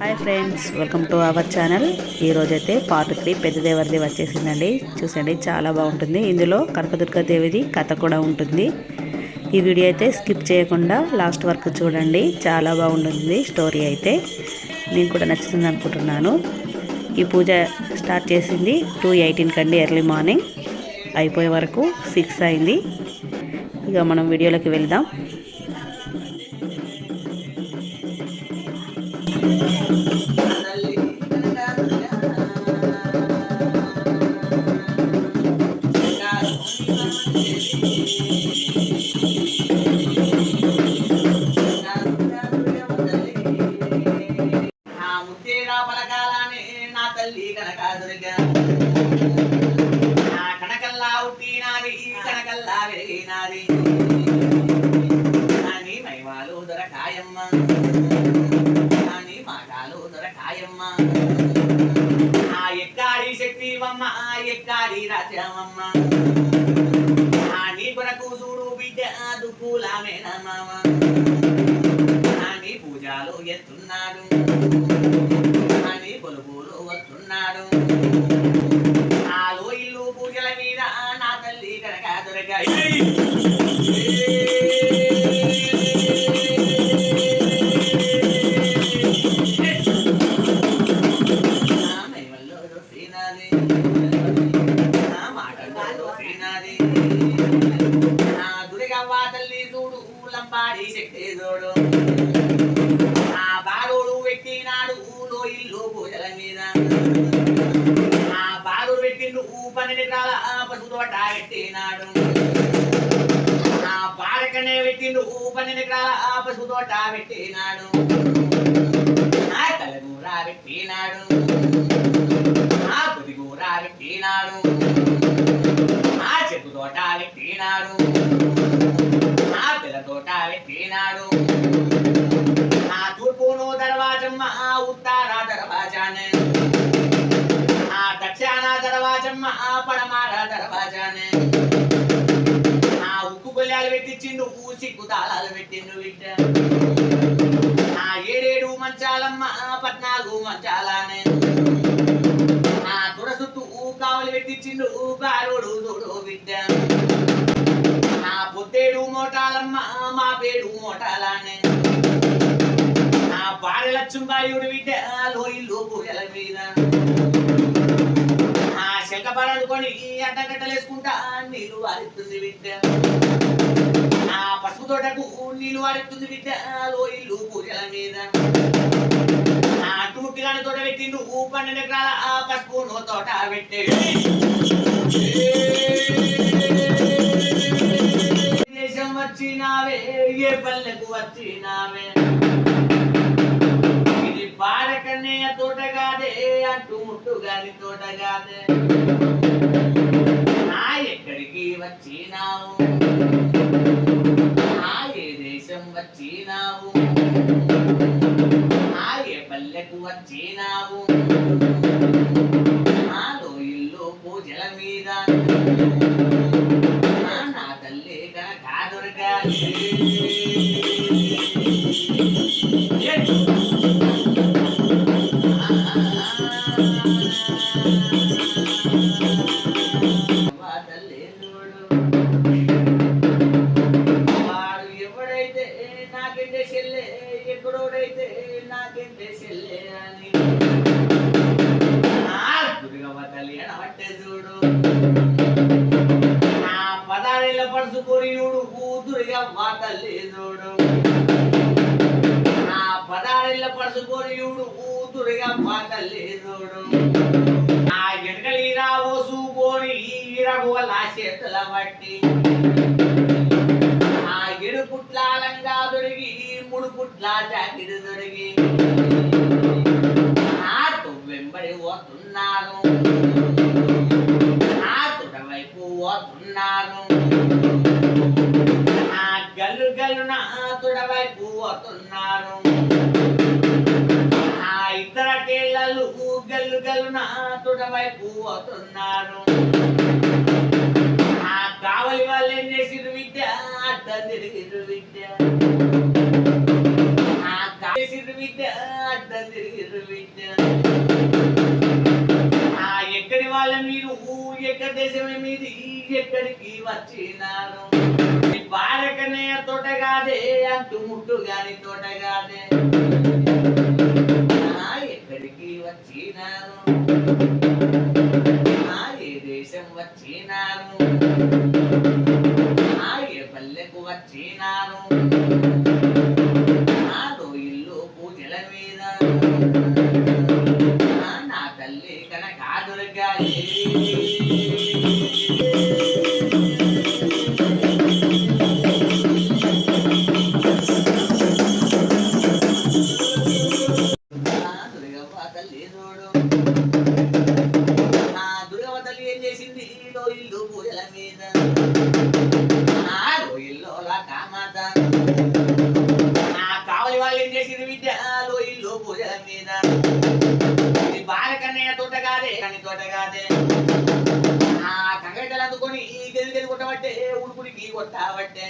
Hi friends welcome to our channel ఈరోజైతే part three పెద్దదేవరిది వచ్చేసిందండి. చూసండి చాలా బాగుంటుంది. ఇందులో కనకదుర్గాదేవిది కథ కూడా ఉంటుంది. ఈ వీడియో అయితే స్కిప్ చేయకుండా లాస్ట్ వరకు చూడండి. చాలా బాగుంటుంది స్టోరీ అయితే. మీకు కూడా నచ్చుతుంది అనుకుంటున్నాను. ఈ పూజ స్టార్ట్ చేసింది టూ ఎయిటీన్ కండి ఎర్లీ మార్నింగ్ అయిపోయే వరకు సిక్స్ అయింది. ఇక మనం వీడియోలోకి వెళ్దాం. ఆ నా తలగూర పెట్టినాడు లక్ష్మీబాయుడు బిడ్డ లోయిల్లు పూజల మీద. ఆ శంక పరడుకొని అడ్డగట్టలేసుకుంటా నీళ్ళు వారిస్తుంది బిడ్డ ఆ పసుపు తోటకు నీళ్ళు వారిస్తుంది బిడ్డ లోయిల్లు పూజల మీద. ఆ తోట పెట్టిండు పన్నెండు ఎకరాల ఆ పసుపు నో తోట పెట్టే. దేశం వచ్చినావే ఏ పల్లెకు వచ్చినావే ఇది తోటగాదే తోట కాదే అటు ముట్టు గారి తోట కాదే నా ఎక్కడికి వచ్చినావు? నా ఏ దేశం వచ్చినావు? నా ఏ పల్లెకు వచ్చినావు? నాలో ఇల్లు పూజల మీద. నా నా తల్లి కనుక దొరకాలి నాకెంటే చెల్లె ఎక్కడోడైతే నాకెంటే చెల్లె అని. దుర్గమ్మ తల్లి అనబట్టే చూడు. నా పదారేళ్ళ పడుచుకొని చూడు దుర్గమ్మ తల్లి చూడు. నా పదారేళ్ళ పడుచుకొని చూడు దుర్గమ్మ తల్లి చూడు. నా ఎనకలీరా ఓసుకొని ఈరగోల చేతుల బట్టి. మూడు పుట్ల దొరికి. నా వెంబడి పోతున్నాను. వైపు పోతున్నాను. నా గల్లు గల్లు నా వైపు పోతున్నాను. ఆ ఇద్దర కేళ్ళలు గల్లు గల్లు నా వైపు పోతున్నాను. ఆ కావలి వాళ్ళు ఏం చేసి అడ్డ బిడ్డ ఆ ఎక్కడి వాళ్ళ మీరు? ఎక్కడ దేశమే మీది? ఎక్కడికి వచ్చినారు? ఈ తోట కాదే అంటూ ముట్టు గాని తోట కాదే. ఆ ఎక్కడికి వచ్చినారు? ఆ ఏ దేశం వచ్చినారు? ఆ ఏ పల్లెకు వచ్చినారు? కావలి వాళ్ళు ఏం చేసింది విద్య? లో ఇల్లు మీద. ఇది బాలకన్నయ్య తోట కాదే కానీ తోట కాదే ఆ కంగటలు అందుకొని గెలి గెలి కొట్టబట్టే ఉడుకుడికి కొట్టాబట్టే.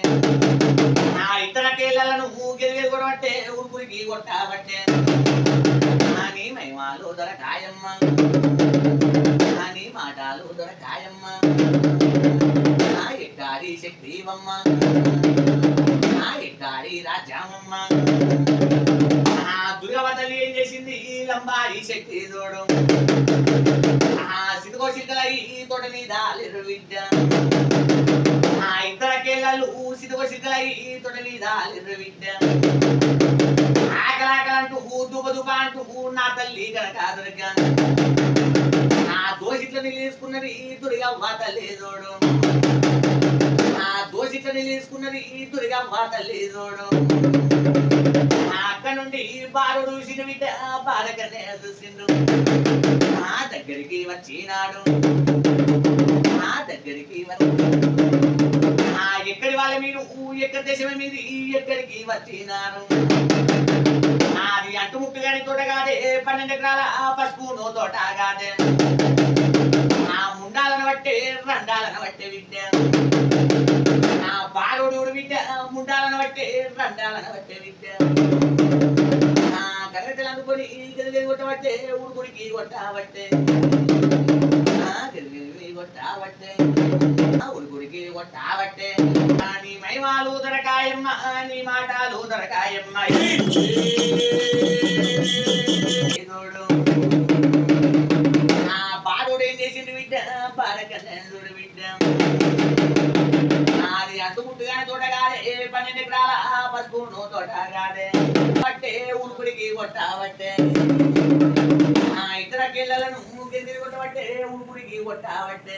ఆ ఇతర కేళ్ళను గెలి గెలి కొట్టబట్టే ఉడుకుడికి కొట్టాబట్టే. అని మహిమాలు దొరకాయమ్మ. అని మాటలు దొరకాయమ్మ. నా ఎక్కాడి శక్తివమ్మ నా ఎక్కాడి రాజ్యామమ్మ ఆ దుర్గవతలి ఏం చేసింది? ఈ లంబాడి శక్తి తోడు. ఆ సిద్ధకో సిద్ధలై తోట మీద విద్య ఆ ఇతర కేళ్ళలు సిద్ధకో సిద్ధలై తోట మీద విద్య ఆకలాకలంటూ దుబ్బ దుబ్బ అంటూ నా తల్లి కనుక దొరక నా దోషిట్ల నిలేసుకున్నది దుర్గవ్వ తల్లి లేదోడు నా దోషిట్ల నిలేసుకున్నది దుర్గా వాత లేదోడు అక్కడ నుండి బారు చూసిన బిడ్డ బాలకనే చూసిండు. నా దగ్గరికి వచ్చినాడు నా దగ్గరికి వచ్చి. ఆ ఎక్కడి వాళ్ళ మీరు? ఎక్కడి దేశమే ఈ ఎక్కడికి వచ్చినారు అది అంటుముట్టు గాని తోట కాదే పన్నెండు ఎకరాల పసుపు నో తోట కాదే నా ముండాలను బట్టే రండాలను బట్టే విద్య ముండాలను బట్టే రండాలను బట్టే విద్య నా కర్రెట్టలు అందుకొని గదిలి కొట్టబట్టే ఉడుకుడికి కొట్టబట్టే. నా గదిలి కొట్టబట్టే. నా ఉడుకుడికి కొట్టబట్టే. నా నీ మైమాలు దొరకాయమ్మ నీ మాటలు దొరకాయమ్మ. అంటుముట్టుగానే తోట పన్నెండు ఎకరాల పసుపు పట్టే ఇతర కేళ్ళలను గిరిగిరి కొట్టబట్టే ఉడుకుడికి కొట్టాబట్టే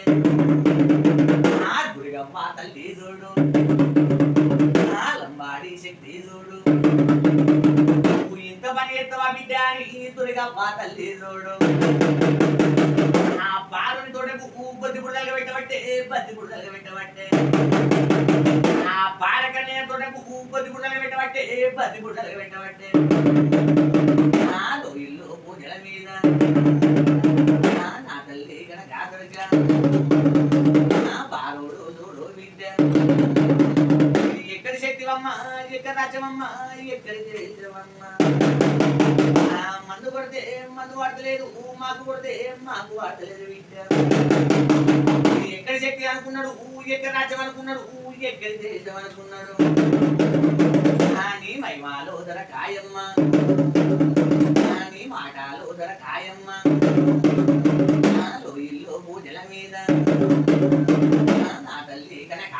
ఆ గురిగమ్మ తల్లి చూడు. ఆ లంబాడి శక్తి చూడు. నువ్వు ఇంత పని ఎత్తవా బిడ్డ అని తల్లి చూడు. ఆ బాలుని తోటకు బద్ది బుడదలుగా పెట్టబట్టే బద్ది బుడదలుగా పెట్టబట్టే. ఆ బాలకన్య తోటకు బద్ది బుడదలుగా పెట్టబట్టే బద్ది బుడదలుగా పెట్టబట్టే. ఆ ఇల్లు పూజల మీద. నా తల్లి కనుక ఆదరగా నా బాలుడు చూడు బిడ్డ ఎక్కడి శక్తివమ్మ ఎక్కడి రాజ్యమమ్మ ఎక్కడి దేశమమ్మ మందు వాడతలేదు మాకు కొడితే మాకు వాడతలేదు బిడ్డ ఎక్కడ శక్తి అనుకున్నాడు ఎక్కడి రాజ్యం అనుకున్నాడు ఎక్కడి దేశం అనుకున్నాడు. కానీ మహిమాలో ధర కాయమ్మ కానీ మాటలో ధర కాయమ్మ నాలో ఇల్లు పూజల మీద. నా తల్లి కనుక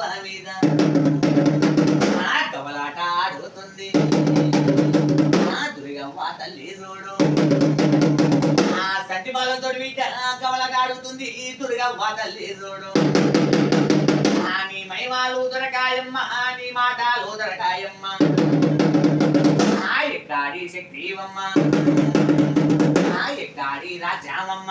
సిబిడి మీద. ఆ కవలాట ఆడుతుంది. ఆ దుర్గవ్వ తల్లి చూడు. ఆ సంటి బాలతో బిడ్డ కవలాట ఆడుతుంది. ఈ దుర్గవ్వ తల్లి చూడు. ఆ నీ మైమాలు దొరకాయమ్మ ఆ నీ మాటలు దొరకాయమ్మ. ఆ ఎక్కాడి శక్తివమ్మ. ఆ ఎక్కాడి రాజామమ్మ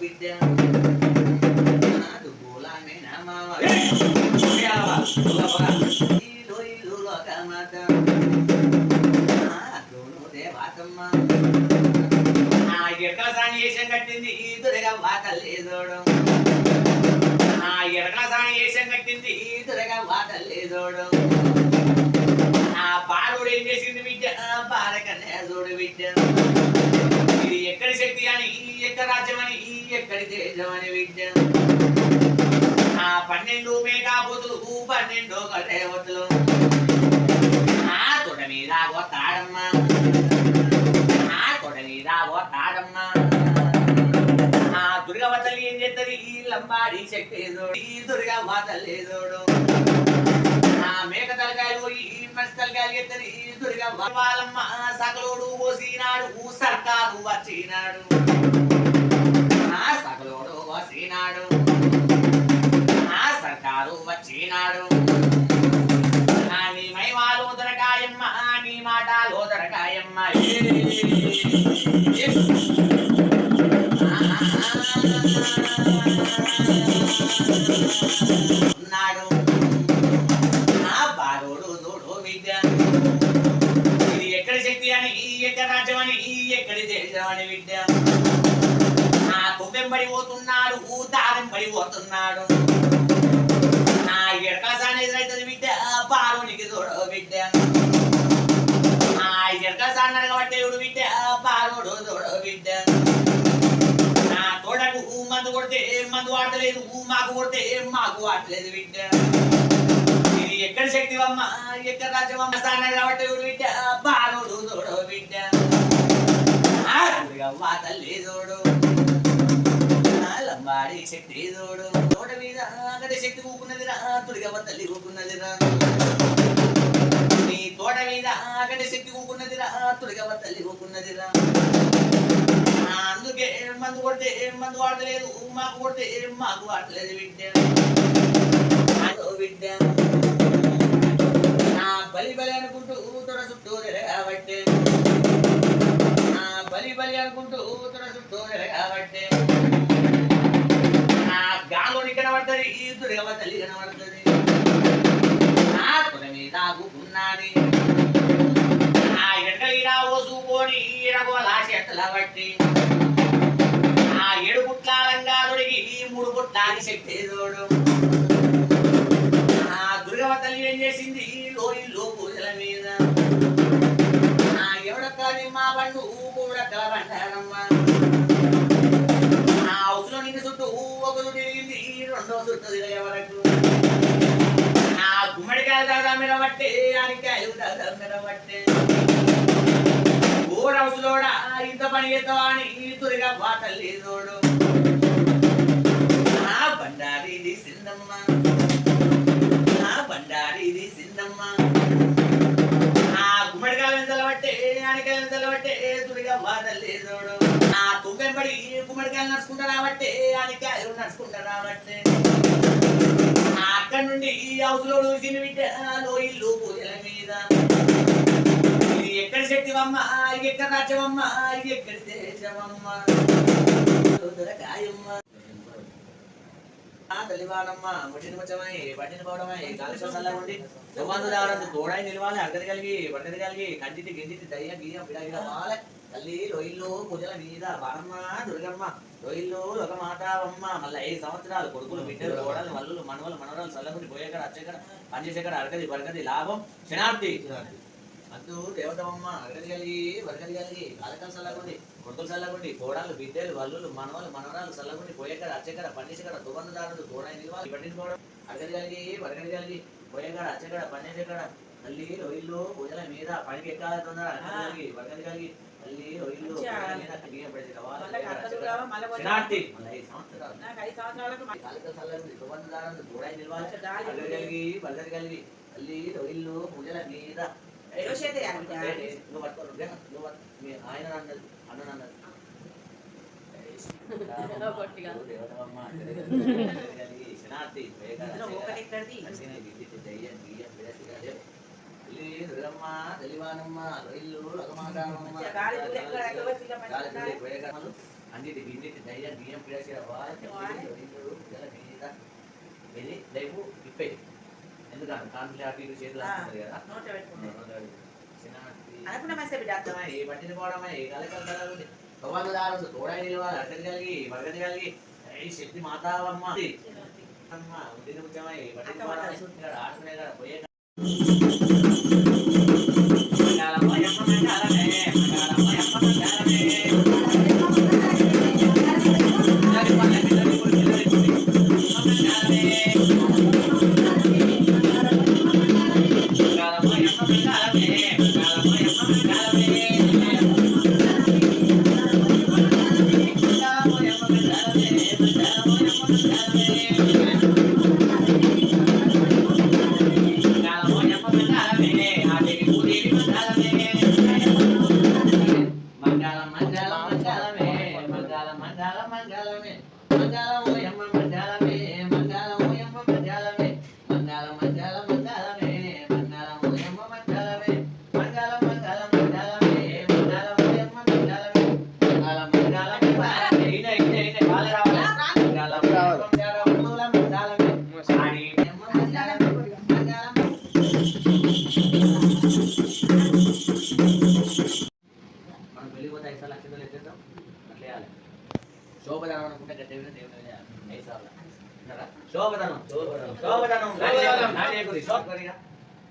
బిడ్డ పన్నెండు కటేవతులు ఆ తొడ మీద కొత్తాడమ్మా ఆ తొడ మీద కొత్తాడమ్మా ఆ దుర్గమ్మ తల్లి ఏం చేస్తుంది ఈ లంబాడి శక్తి ఈ దుర్గమ్మ తల్లి చూడు ఆ మేక తలకాయలు పోయి ఈ మసి తలకాయలు ఎత్తది ఈ దుర్గమ్మ వాళ్ళమ్మ సకలోడు పోసినాడు సర్కారు వచ్చినాడు. ఆ సగలోడు వచ్చినాడు దొరకారు వచ్చినాడు. ఆ నీ మైమాలో దొరకాయమ్మ నీ మాటలో దొరకాయమ్మ. ఉన్నాడు. నా బాడోడు దోడో విద్య. ఇది ఎక్కడి శక్తి అని ఎక్కడ రాజ్యం అని ఎక్కడి దేశం అని విద్య. నా తువ్వెంబడి పోతున్నాడు. జీవమ్మ శక్తి అమ్మ ఎక్కడ రాజ్యం అమ్మ కాబట్టి బిడ్డ బాలుడు చూడు బిడ్డ అమ్మ తల్లి చూడు. ఆ లంబాడి శక్తి చూడు. తోట మీద అక్కడ శక్తి ఊకున్నదిరా దుర్గవ్వ తల్లి కూకున్నది రా నీ తోట మీద అక్కడ శక్తి ఊకున్నదిరా దుర్గవ్వ తల్లి కూకున్నది రా అందుకే మందు కొడితే మందు వాడలేదు మాకు కొడితే మాకు వాడలేదు బిడ్డ బిడ్డ బలి బలి అనుకుంటూ ఊతుర చుట్టూ కాబట్టి ఆ బలి బలి అనుకుంటూ ఊతుర చుట్టూ కాబట్టి ఆ గాలోని కనబడుతుంది ఈ తల్లి కనబడుతుంది. నా తొడ మీద ఆగుకున్నాని. ఆ ఎడకలిరా ఓసుకొని రఘువలా చేతల బట్టి ఆ ఏడు పుట్లాలంగా దొరికి ఈ మూడు పుట్లాని శక్తి తోడు. ఆ దుర్గమ్మ తల్లి ఏం చేసింది? గుమ్మడికాయ దాదా మిరబట్టే ఆనికాయలు ఇంత పని చేద్దామని అని ఈ దుర్గమ్మ నుండి ఈ హౌస్లో చూసిన బిడ్డ ఇల్లు పూజల మీద. ఇది ఎక్కడ శక్తివమ్మ? ఎక్కడ రాజ్యమమ్మ ఎక్కడ దేశమమ్మ దొరకాయమ్మ తల్లివాడమ్మ ముట్టిన ముచ్చమై పట్టిన పోవడమై తోడై నిలవాలి అర్గతి కలిగి పట్టది కలిగి కంటిటి గింజిటి దయ్య గీయం పిడగిడ మాల తల్లి పూజల మీద బారమ్మ దుర్గమ్మ లొయిల్లు ఒక మాతావమ్మ మళ్ళీ ఐదు సంవత్సరాలు కొడుకులు బిడ్డలు కోడలు మల్లులు మనవలు మనవరాలు చల్లగుండి పోయేకడ వచ్చేకడ పనిచేసేకడ అరగది బరగది లాభం క్షణార్థి అంటూ దేవతమ్మ అరగది కలిగి బరగది కలిగి కాలకాలు చల్లగుండి కొడుకులు చల్లగుండి కోడలు బిడ్డలు వల్లులు మనవలు మనవరాలు చల్లగుండి పోయేకడ వచ్చేకడ పనిచేసేకడ దుబంధదారులు తోడై నిలవాలి పట్టించుకోవడం అరగది కలిగి పోయేకడ వచ్చేకడ పనిచేసేకడ తల్లి రొయ్యలు పూజల మీద పనికి ఎక్కాలి తొందర కలిగి తల్లి రొయ్యలు దుబంధదారులు తోడై నిలవాలి బరగది కలిగి తల్లి రొయ్యలు పూజల మీద ఆ బిడ్డ. నువ్వు పట్టుకో, నువ్వే. మీ ఆయన అన్నది అన్న అన్నది అన్నిటి గిన్నెటి దయ్యం, గియ్యం, విడసి, వాలి, తల్లి, రొయ్యలు, ఎందుకంటే కాన్పులు అటు ఇటు చేతులు ఆ. అంటుంది కదా? ఏ పట్టిన పోవడమా ఏ కలకల ఉంది భగవంతుడు దారు తోడై నిలవాలి అడ్డది కలిగి మరగది కలిగి ఈ శక్తి మాతావమ్మ అమ్మ ఉండిన ముఖ్యమా పట్టిన ఆడుకునే కదా పోయే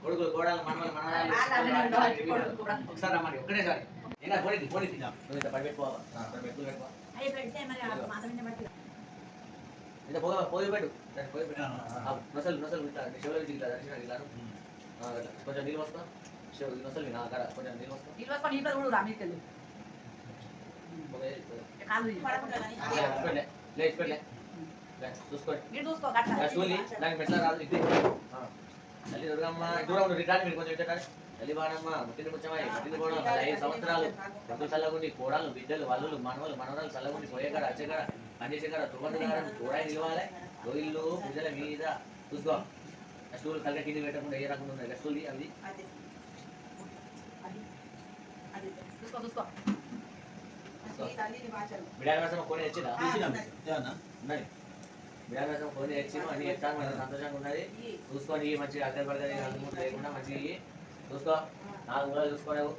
కొడుకులు కోడలు మనవలు మనవరాలు ఒకసారి రమ్మని ఒక్కటేసారి ఇంకా పోనీ తిందాం. నువ్వు ఇంత ఇంత పోయి పెట్టు. పోయి నొసలు నొసలు ఇట్లా శివుల ఇట్లా దర్శనం ఇట్లా. కొంచెం నీళ్ళు వస్తా శివ నొసలు నా కాడ కొంచెం నీళ్ళు వస్తా నీళ్ళు పట్టుకొని నీళ్ళు కూడా రా మీకు చూసుకోండి నీళ్ళు చూసుకో గట్ల. ఆ, చూలి దానికి మెట్ల రాదు ఇదే. తల్లి దుర్గమ్మ దూరం ఉండు రిటార్డ్ మీరు కొంచెం ఇట్లా తల్లి బాణమ్మ ముట్టిన ముచ్చమై ముట్టిన కూడా ఐదు సంవత్సరాలు. కొద్ది చల్లగుండి కోడలు బిడ్డలు వల్లులు మనవలు మనవరాలు చల్లగుండి పోయేకాడ వచ్చేకాడ పనిచేసేకాడ తుమ్మగాడ తోడాయి నిలవాలి. రొయ్యలు పూజల మీద. చూసుకో. స్టూల్ తలక కింద పెట్టకుండా ఏ రకంగా ఉన్నాయి స్టూల్ అవి. అది. చూసుకో చూసుకో. బిడాగసం కొని వచ్చి అన్ని ఎత్తాను మనకు సంతోషంగా ఉన్నది. ఇయ్యి మంచిగా అక్కడ పడగది మూడు లేకుండా మంచిగా చూసుకో నాలుగు మూలలు చూసుకోలేవు.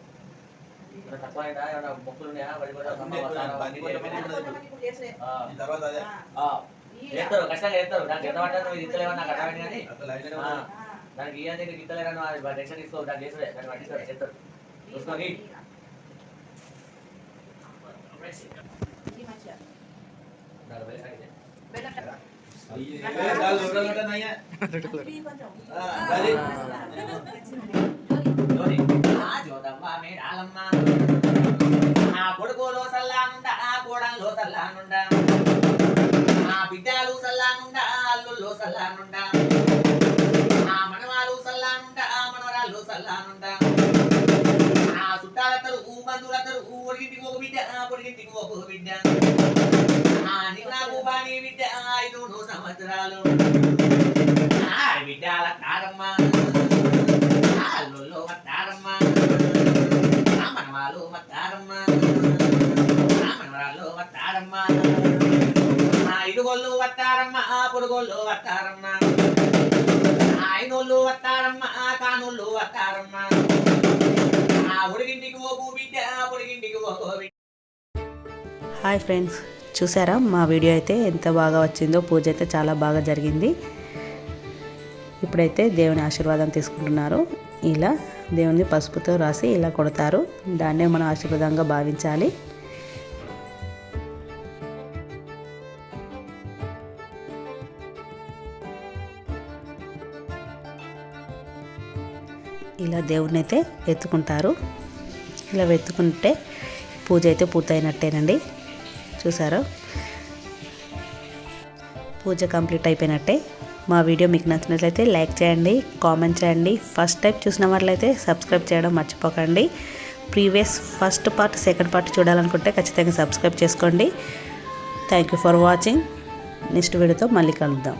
తక్కువ ఏమన్నా మొక్కులు ఉన్నాయా? కూడా కూడా మన. చేస్తారు కష్టంగా చేస్తారు. నాకు ఎంత పడ్డా నువ్వు ఇస్తలేవా నాకు అర్థమైంది కానీ. దానికి ఇయ్య దగ్గర ఇస్తలేరని అది టెన్షన్ తీసుకో దాన్ని చేస్తాడే దాన్ని పట్టిస్తారు చేస్తారు. చూసుకొని ఈ మంచిగా. ఆ, అది. కొడుకులో సల్లానుండా ఆ కోడల్లో సల్లానుండా ఆ బిడ్డలు సల్లానుండా అల్లుల్లో సల్లానుండా ఆ మనవాళ్ళు సల్లానుండా ఆ మనవరాళ్ళు సల్లానుండా ఆ చుట్టాలతరు ఊ బంధువులతరు ఊ ఒడిగింటికి ఒక బిడ్డ ఆ ఒక బిడ్డ ఆ నీకు నాకు బాని బిడ్డ ఐదు సంవత్సరాలు ఆ బిడ్డల తారమ్మ ఆ అల్లుల్లో మత్తారమ్మ ఆ మనవాళ్ళు మత్తారమ్మ ఆ మత్తారమ్మ ఆ ఇడుగోళ్ళు వత్తారమ్మ ఆ పొడుగోళ్ళు వత్తారమ్మ ఆయనోళ్ళు ఐనోళ్ళు వత్తారమ్మ ఆ కానోళ్ళు వత్తారమ్మ ఆ ఉడిగింటికి ఓ బిడ్డ పొడిగింటికి ఓ బిడ్డ హాయ్ ఫ్రెండ్స్ చూసారా? మా వీడియో అయితే ఎంత బాగా వచ్చిందో పూజ అయితే చాలా బాగా జరిగింది. ఇప్పుడైతే దేవుని ఆశీర్వాదం తీసుకుంటున్నారు. ఇలా దేవుని పసుపుతో రాసి ఇలా కొడతారు. దాన్నే మనం ఆశీర్వాదంగా భావించాలి. ఇలా దేవుడిని అయితే ఎత్తుకుంటారు ఇలా వెతుకుంటే పూజ అయితే పూర్తయినట్టేనండి. చూసారో? పూజ కంప్లీట్ అయిపోయినట్టే. మా వీడియో మీకు నచ్చినట్లయితే లైక్ చేయండి కామెంట్ చేయండి. ఫస్ట్ టైం చూసిన వాళ్ళైతే సబ్స్క్రైబ్ చేయడం మర్చిపోకండి. Previous first part second part చూడాలనుకుంటే ఖచ్చితంగా సబ్స్క్రైబ్ చేసుకోండి. Thank you for watching. Next వీడియోతో మళ్ళీ కలుద్దాం.